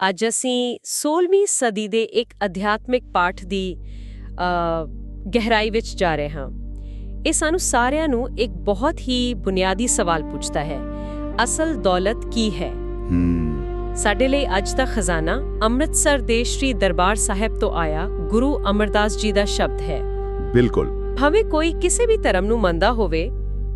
ਅੱਜ ਅਸੀਂ 16ਵੀਂ ਸਦੀ ਦੇ ਇੱਕ ਅਧਿਆਤਮਿਕ ਪਾਠ ਦੀ ਅ, ਗਹਿਰਾਈ ਵਿੱਚ ਜਾ ਰਹੇ ਹਾਂ। ਇਹ ਸਾਨੂੰ ਸਾਰਿਆਂ ਨੂੰ ਇੱਕ ਬਹੁਤ ਹੀ ਬੁਨਿਆਦੀ ਸਵਾਲ ਪੁੱਛਦਾ ਹੈ ਅਸਲ ਦੌਲਤ ਕੀ ਹੈ? ਹੂੰ। ਸਾਡੇ ਲਈ ਅੱਜ ਦਾ ਖਜ਼ਾਨਾ ਅੰਮ੍ਰਿਤਸਰ ਦੇ ਸ਼੍ਰੀ ਦਰਬਾਰ ਸਾਹਿਬ ਤੋਂ ਆਇਆ ਗੁਰੂ ਅਮਰਦਾਸ ਜੀ ਦਾ ਸ਼ਬਦ ਹੈ। ਬਿਲਕੁਲ। ਭਾਵੇਂ ਕੋਈ ਕਿਸੇ ਵੀ ਧਰਮ ਨੂੰ ਮੰਨਦਾ ਹੋਵੇ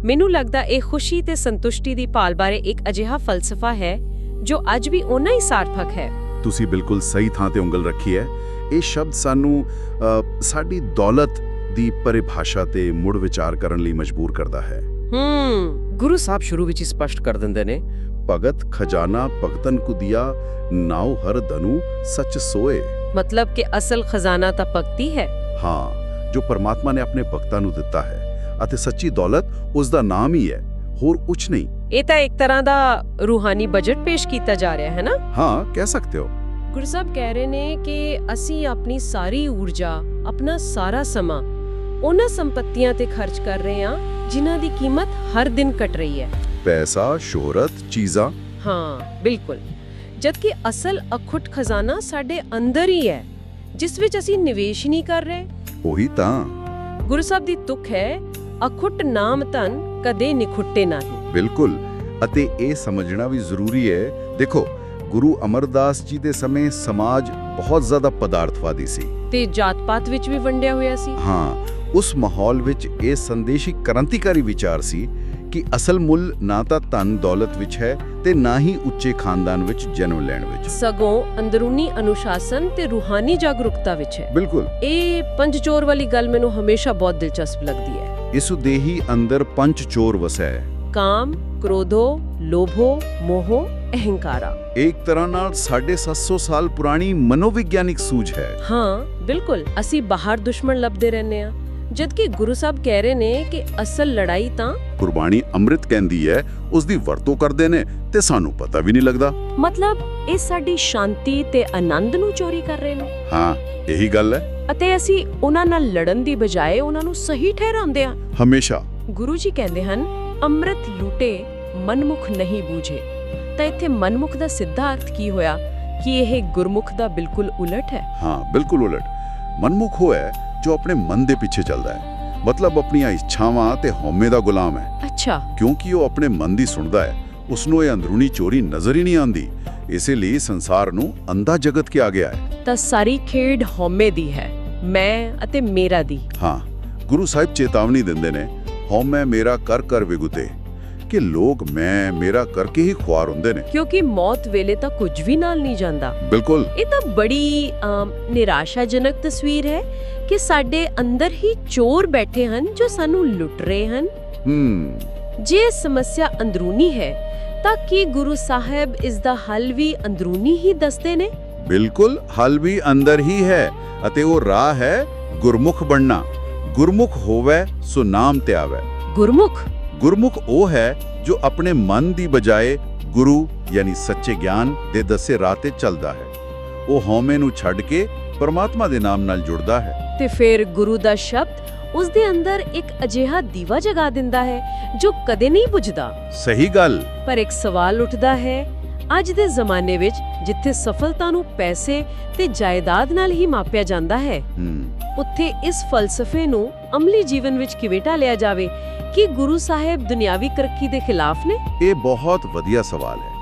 ਮੈਨੂੰ ਲੱਗਦਾ ਇਹ ਖੁਸ਼ੀ ਤੇ ਸੰਤੁਸ਼ਟੀ ਦੀ ਭਾਲ ਬਾਰੇ ਇੱਕ ਅਜਿਹਾ ਫਲਸਫਾ ਹੈ ਜੋ ਅੱਜ ਵੀ ਓਨਾ ਹੀ ਸਾਰਥਕ ਹੈ। ਤੁਸੀਂ ਬਿਲਕੁਲ ਸਹੀ ਥਾਂ ਤੇ ਉਂਗਲ ਰੱਖੀ ਹੈ। ਇਹ ਸ਼ਬਦ ਸਾਨੂੰ ਸਾਡੀ ਦੌਲਤ ਦੀ ਪਰਿਭਾਸ਼ਾ ਤੇ ਮੁੜ ਵਿਚਾਰ ਕਰਨ ਲਈ ਮਜਬੂਰ ਕਰਦਾ ਹੈ। ਹੂੰ ਗੁਰੂ ਸਾਹਿਬ ਸ਼ੁਰੂ ਵਿੱਚ ਹੀ ਸਪਸ਼ਟ ਕਰ ਦਿੰਦੇ ਨੇ। ਭਗਤ ਖਜ਼ਾਨਾ ਭਗਤਨ ਕੁ ਦਿਆ ਨਾਉ ਹਰ ਧਨੂ ਸੱਚ ਸੋਏ। ਮਤਲਬ ਕਿ ਅਸਲ ਖਜ਼ਾਨਾ ਤਾਂ ਭਗਤੀ ਹੈ। ਹਾਂ ਜੋ ਪਰਮਾਤਮਾ ਨੇ ਆਪਣੇ ਭਗਤਾਂ ਨੂੰ ਦਿੱਤਾ ਹੈ ਅਤੇ ਸੱਚੀ ਦੌਲਤ ਉਸ ਦਾ ਨਾਮ ਹੀ ਹੈ ਹੋਰ ਕੁਝ ਨਹੀਂ। ਇਹ ਤਾਂ ਇੱਕ ਤਰ੍ਹਾਂ ਦਾ ਰੂਹਾਨੀ ਬਜਟ ਪੇਸ਼ ਕੀਤਾ ਜਾ ਰਿਹਾ ਹੈ ਨਾ? ਹਾਂ ਕਹਿ ਸਕਦੇ ਹੋ। ਗੁਰੂ ਸਾਹਿਬ ਕਹਿ ਰਹੇ ਨੇ ਕਿ ਅਸੀਂ ਆਪਣੀ ਸਾਰੀ ਊਰਜਾ ਆਪਣਾ ਸਾਰਾ ਸਮਾਂ ਉਹਨਾਂ ਸੰਪਤੀਆਂ ਤੇ ਖਰਚ ਕਰ ਰਹੇ ਹਾਂ ਜਿਨ੍ਹਾਂ ਦੀ ਕੀਮਤ ਹਰ ਦਿਨ ਘਟ ਰਹੀ ਹੈ। ਪੈਸਾ ਸ਼ੋਹਰਤ ਚੀਜ਼ਾਂ। ਹਾਂ ਬਿਲਕੁਲ। ਜਦਕਿ ਅਸਲ ਅਖੁੱਟ ਖਜ਼ਾਨਾ ਸਾਡੇ ਅੰਦਰ ਹੀ ਹੈ ਜਿਸ ਵਿੱਚ ਅਸੀਂ ਨਿਵੇਸ਼ ਨਹੀਂ ਕਰ ਰਹੇ। ਉਹੀ ਤਾਂ। ਗੁਰੂ ਸਾਹਿਬ ਦੀ ਤੁਕ ਹੈ ਅਖੁੱਟ ਨਾਮ ਧਨ ਕਦੇ ਨਿਖੁੱਟੇ ਨਹੀਂ। ਬਿਲਕੁਲ। ਅਤੇ ਇਹ ਸਮਝਣਾ ਵੀ ਜ਼ਰੂਰੀ ਹੈ। ਦੇਖੋ ਗੁਰੂ ਅਮਰਦਾਸ ਜੀ ਦੇ ਸਮੇਂ ਸਮਾਜ ਬਹੁਤ ਜ਼ਿਆਦਾ ਪਦਾਰਥਵਾਦੀ ਸੀ। ਤੇ ਜਾਤ ਪਾਤ ਵਿੱਚ ਵੀ ਵੰਡਿਆ ਹੋਇਆ ਸੀ। ਹਾਂ ਉਸ ਮਾਹੌਲ ਵਿੱਚ ਇਹ ਸੰਦੇਸ਼ੀ ਕ੍ਰਾਂਤੀਕਾਰੀ ਵਿਚਾਰ ਸੀ ਕਿ ਅਸਲ ਮੁੱਲ ਨਾ ਤਾਂ ਧਨ ਦੌਲਤ ਵਿੱਚ ਹੈ ਤੇ ਨਾ ਹੀ ਉੱਚੇ ਖਾਨਦਾਨ ਵਿੱਚ ਜਨਮ ਲੈਣ ਵਿੱਚ। ਸਗੋਂ ਅੰਦਰੂਨੀ ਅਨੁਸ਼ਾਸਨ ਤੇ ਰੂਹਾਨੀ ਜਾਗਰੂਕਤਾ ਵਿੱਚ ਹੈ। ਬਿਲਕੁਲ। ਇਹ ਪੰਜ ਚੋਰ ਵਾਲੀ ਗੱਲ ਮੈਨੂੰ ਹਮੇਸ਼ਾ ਬਹੁਤ ਦਿਲਚਸਪ ਲੱਗਦੀ ਹੈ। ਇਸ ਦੇਹੀ ਅੰਦਰ ਪੰਜ ਚੋਰ ਵਸੈ ਕਾਮ ਕ੍ਰੋਧੋ ਲੋਭੋ ਮੋਹੋ ਅਹੰਕਾਰਾ। ਇੱਕ ਤਰ੍ਹਾਂ ਨਾਲ 750 ਸਾਲ ਪੁਰਾਣੀ ਮਨੋਵਿਗਿਆਨਿਕ ਸੂਝ ਹੈ ਹਾਂ ਬਿਲਕੁਲ ਅਸੀਂ ਬਾਹਰ ਦੁਸ਼ਮਣ ਲੱਭਦੇ ਰਹਿੰਦੇ ਆ ਜਦਕਿ ਗੁਰੂ ਸਾਹਿਬ ਕਹਿ ਰਹੇ ਨੇ ਕਿ ਅਸਲ ਲੜਾਈ ਤਾਂ ਕੁਰਬਾਨੀ ਅੰਮ੍ਰਿਤ ਕਹਿੰਦੀ ਹੈ ਉਸ ਦੀ ਵਰਤੋਂ ਕਰਦੇ ਨੇ ਤੇ ਸਾਨੂੰ ਪਤਾ ਵੀ ਨਹੀਂ ਲੱਗਦਾ ਮਤਲਬ ਇਹ ਸਾਡੀ ਸ਼ਾਂਤੀ ਤੇ ਆਨੰਦ ਨੂੰ ਚੋਰੀ ਕਰ ਰਹੇ ਨੇ ਹਾਂ ਇਹੀ ਗੱਲ ਹੈ ਅਤੇ ਅਸੀਂ ਉਹਨਾਂ ਨਾਲ ਲੜਨ ਦੀ ਬਜਾਏ ਉਹਨਾਂ ਨੂੰ ਸਹੀ ਠਹਿਰਾਉਂਦੇ ਆ ਹਮੇਸ਼ਾ ਗੁਰੂ ਜੀ ਕਹਿੰਦੇ ਹਨ ਅੰਮ੍ਰਿਤ ਲੂਟੇ ਮਨਮੁਖ ਨਹੀਂ ਬੂਝੇ। ਤਾਂ ਇੱਥੇ ਮਨਮੁਖ ਦਾ ਸਿੱਧਾ ਅਰਥ ਕੀ ਹੋਇਆ? ਕਿ ਇਹ ਗੁਰਮੁਖ ਦਾ ਬਿਲਕੁਲ ਉਲਟ ਹੈ? ਹਾਂ ਬਿਲਕੁਲ ਉਲਟ। ਮਨਮੁਖ ਉਹ ਹੈ ਜੋ ਆਪਣੇ ਮਨ ਦੇ ਪਿੱਛੇ ਚੱਲਦਾ ਹੈ। ਮਤਲਬ ਆਪਣੀਆਂ ਇੱਛਾਵਾਂ ਤੇ ਹਉਮੈ ਦਾ ਗੁਲਾਮ ਹੈ। ਅੱਛਾ। ਕਿਉਂਕਿ ਉਹ ਆਪਣੇ ਮਨ ਦੀ ਸੁਣਦਾ ਹੈ। ਉਸ ਨੂੰ ਇਹ ਅੰਦਰੂਨੀ ਚੋਰੀ ਨਜ਼ਰ ਹੀ ਨਹੀਂ ਆਉਂਦੀ। ਇਸੇ ਲਈ ਸੰਸਾਰ ਨੂੰ ਅੰਧਾ ਜਗਤ ਕਿਹਾ ਗਿਆ ਹੈ। ਤਾਂ ਸਾਰੀ ਖੇਡ ਹਉਮੈ ਦੀ ਹੈ। ਮੈਂ ਅਤੇ ਮੇਰਾ ਦੀ। ਹਾਂ ਗੁਰੂ ਸਾਹਿਬ ਚੇਤਾਵਨੀ ਦਿੰਦੇ ਨੇ ਹਉਮੈ ਮੇਰਾ ਕਰ ਕਰ ਵਿਗੁਤੇ ਕਿ ਲੋਕ ਮੈਂ ਮੇਰਾ ਕਰਕੇ ਹੀ ਖੁਆਰ ਹੁੰਦੇ ਨੇ। ਕਿਉਂਕਿ ਮੌਤ ਵੇਲੇ ਤਾਂ ਕੁਝ ਵੀ ਨਾਲ ਨਹੀਂ ਜਾਂਦਾ। ਬਿਲਕੁਲ। ਇਹ ਤਾਂ ਬੜੀ ਨਿਰਾਸ਼ਾਜਨਕ ਤਸਵੀਰ ਹੈ ਕਿ ਸਾਡੇ ਅੰਦਰ ਹੀ ਚੋਰ ਬੈਠੇ ਹਨ ਜੋ ਸਾਨੂੰ ਲੁੱਟ ਰਹੇ ਹਨ। ਹੂੰ। ਜੇ ਸਮੱਸਿਆ ਅੰਦਰੂਨੀ ਹੈ ਤਾਂ ਕੀ ਗੁਰੂ ਸਾਹਿਬ ਇਸ ਦਾ ਹੱਲ ਵੀ ਅੰਦਰੂਨੀ ਹੀ ਦੱਸਦੇ ਨੇ? ਬਿਲਕੁਲ ਹੱਲ ਵੀ ਅੰਦਰ ਹੀ ਹੈ ਅਤੇ ਉਹ ਰਾਹ ਹੈ ਗੁਰਮੁਖ ਬਣਨਾ। ਗੁਰਮੁਖ ਹੋਵੇ ਸੋ ਨਾਮ ਤੇ ਆਵੇ। ਗੁਰਮੁਖ? ਗੁਰਮੁਖ ਉਹ ਹੈ ਜੋ ਆਪਣੇ ਮਨ ਦੀ ਬਜਾਏ ਗੁਰੂ ਯਾਨੀ ਸੱਚੇ ਗਿਆਨ ਦੇ ਦੱਸੇ ਰਾਹ ਤੇ ਚੱਲਦਾ ਹੈ। ਉਹ ਹਉਮੈ ਨੂੰ ਛੱਡ ਕੇ ਪਰਮਾਤਮਾ ਦੇ ਨਾਮ ਨਾਲ ਜੁੜਦਾ ਹੈ। ਤੇ ਫਿਰ ਗੁਰੂ ਦਾ ਸ਼ਬਦ ਉਸ ਦੇ ਅੰਦਰ ਇੱਕ ਅਜਿਹਾ ਦੀਵਾ ਜਗਾ ਦਿੰਦਾ ਹੈ ਜੋ ਕਦੇ ਨਹੀਂ ਬੁਝਦਾ। ਸਹੀ ਗੱਲ। ਪਰ ਇੱਕ ਸਵਾਲ ਉੱਠਦਾ ਹੈ ਅੱਜ ਦੇ ਜ਼ਮਾਨੇ ਵਿੱਚ ਜਿੱਥੇ ਸਫਲਤਾ ਨੂੰ ਪੈਸੇ ਤੇ ਜਾਇਦਾਦ ਨਾਲ ਹੀ ਮਾਪਿਆ ਜਾਂਦਾ ਹੈ ਹੂੰ। ਉੱਥੇ ਇਸ ਫਲਸਫੇ ਨੂੰ ਅਮਲੀ ਜੀਵਨ ਵਿੱਚ ਕਿਵੇਂ ਢਾਲਿਆ ਜਾਵੇ? ਕਿ ਗੁਰੂ ਸਾਹਿਬ ਦੁਨਿਆਵੀ ਤਰੱਕੀ ਦੇ ਖਿਲਾਫ ਨੇ? ਇਹ ਬਹੁਤ ਵਧੀਆ ਸਵਾਲ ਹੈ।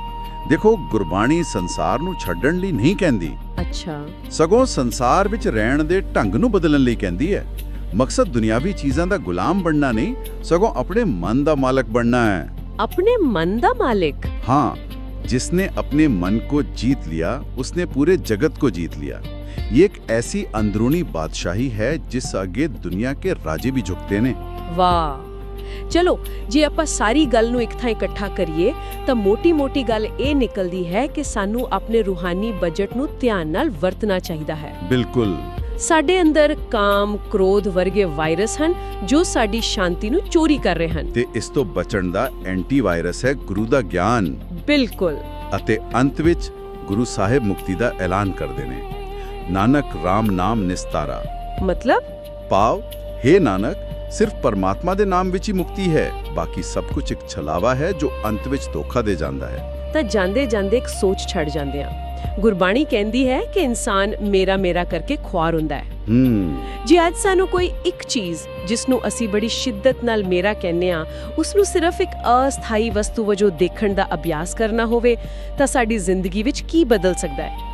ਦੇਖੋ ਗੁਰਬਾਣੀ ਸੰਸਾਰ ਨੂੰ ਛੱਡਣ ਲਈ ਨਹੀਂ ਕਹਿੰਦੀ। ਅੱਛਾ। ਸਗੋਂ ਸੰਸਾਰ ਵਿੱਚ ਰਹਿਣ ਦੇ ਢੰਗ ਨੂੰ ਬਦਲਣ ਲਈ ਕਹਿੰਦੀ ਹੈ। ਮਕਸਦ ਦੁਨਿਆਵੀ ਚੀਜ਼ਾਂ ਦਾ ਗੁਲਾਮ ਬਣਨਾ ਨਹੀਂ ਸਗੋਂ ਆਪਣੇ ਮਨ ਦਾ ਮਾਲਕ ਬਣਨਾ ਹੈ। ਆਪਣੇ ਮਨ ਦਾ ਮਾਲਿਕ? हाँ जिसने अपने मन को जीत लिया उसने पूरे जगत को जीत लिया ये एक ऐसी अंदरूनी बादशाही है जिस आगे दुनिया के राजे भी झुकते ने ਵਾਹ ਚਲੋ ਜੇ ਆਪਾਂ ਸਾਰੀ ਗੱਲ ਨੂੰ ਇੱਕ ਥਾਂ ਇਕੱਠਾ ਕਰੀਏ ਤਾਂ ਮੋਟੀ-ਮੋਟੀ ਗੱਲ ਇਹ ਨਿਕਲਦੀ ਹੈ ਕਿ ਸਾਨੂੰ ਆਪਣੇ ਰੂਹਾਨੀ ਬਜਟ ਨੂੰ ਧਿਆਨ ਨਾਲ ਵਰਤਣਾ ਚਾਹੀਦਾ ਹੈ बिल्कुल ਸਾਡੇ ਅੰਦਰ ਕਾਮ, ਕ੍ਰੋਧ ਵਰਗੇ ਵਾਇਰਸ ਹਨ ਜੋ ਸਾਡੀ ਸ਼ਾਂਤੀ ਨੂੰ ਚੋਰੀ ਕਰ ਰਹੇ ਹਨ ਤੇ ਇਸ ਤੋਂ ਬਚਣ ਦਾ ਐਂਟੀਵਾਇਰਸ ਹੈ ਗੁਰੂ ਦਾ ਗਿਆਨ ਬਿਲਕੁਲ। ਅਤੇ ਅੰਤ ਵਿੱਚ ਗੁਰੂ ਸਾਹਿਬ ਮੁਕਤੀ ਦਾ ਐਲਾਨ ਕਰਦੇ ਨੇ। ਨਾਨਕ RAM ਨਾਮ ਨਿਸਤਾਰਾ। ਮਤਲਬ? ਪਾਵ हे ਨਾਨਕ ਸਿਰਫ ਪਰਮਾਤਮਾ ਦੇ ਨਾਮ ਵਿੱਚ ਹੀ ਮੁਕਤੀ ਹੈ ਬਾਕੀ ਸਭ ਕੁਝ ਇੱਕ ਛਲਾਵਾ ਹੈ ਜੋ ਅੰਤ ਵਿੱਚ ਧੋਖਾ ਦੇ ਜਾਂਦਾ ਹੈ। ਤਾਂ ਜਾਂਦੇ ਜਾਂਦੇ ਇੱਕ ਸੋਚ ਛੱਡ ਜਾਂਦੇ ਆ। ਗੁਰਬਾਣੀ ਕਹਿੰਦੀ ਹੈ ਕਿ ਇਨਸਾਨ ਮੇਰਾ ਮੇਰਾ ਕਰਕੇ ਖੁਆਰ ਹੁੰਦਾ ਹੈ। ਹੂੰ। ਜੇ ਅੱਜ ਸਾਨੂੰ ਕੋਈ ਇੱਕ ਚੀਜ਼ ਜਿਸ ਨੂੰ ਅਸੀਂ ਬੜੀ ਸ਼ਿੱਦਤ ਨਾਲ ਮੇਰਾ ਕਹਿੰਦੇ ਆ ਉਸ ਨੂੰ ਸਿਰਫ ਇੱਕ ਅਸਥਾਈ ਵਸਤੂ ਵਜੋਂ ਦੇਖਣ ਦਾ ਅਭਿਆਸ ਕਰਨਾ ਹੋਵੇ ਤਾਂ ਸਾਡੀ ਜ਼ਿੰਦਗੀ ਵਿੱਚ ਕੀ ਬਦਲ ਸਕਦਾ ਹੈ?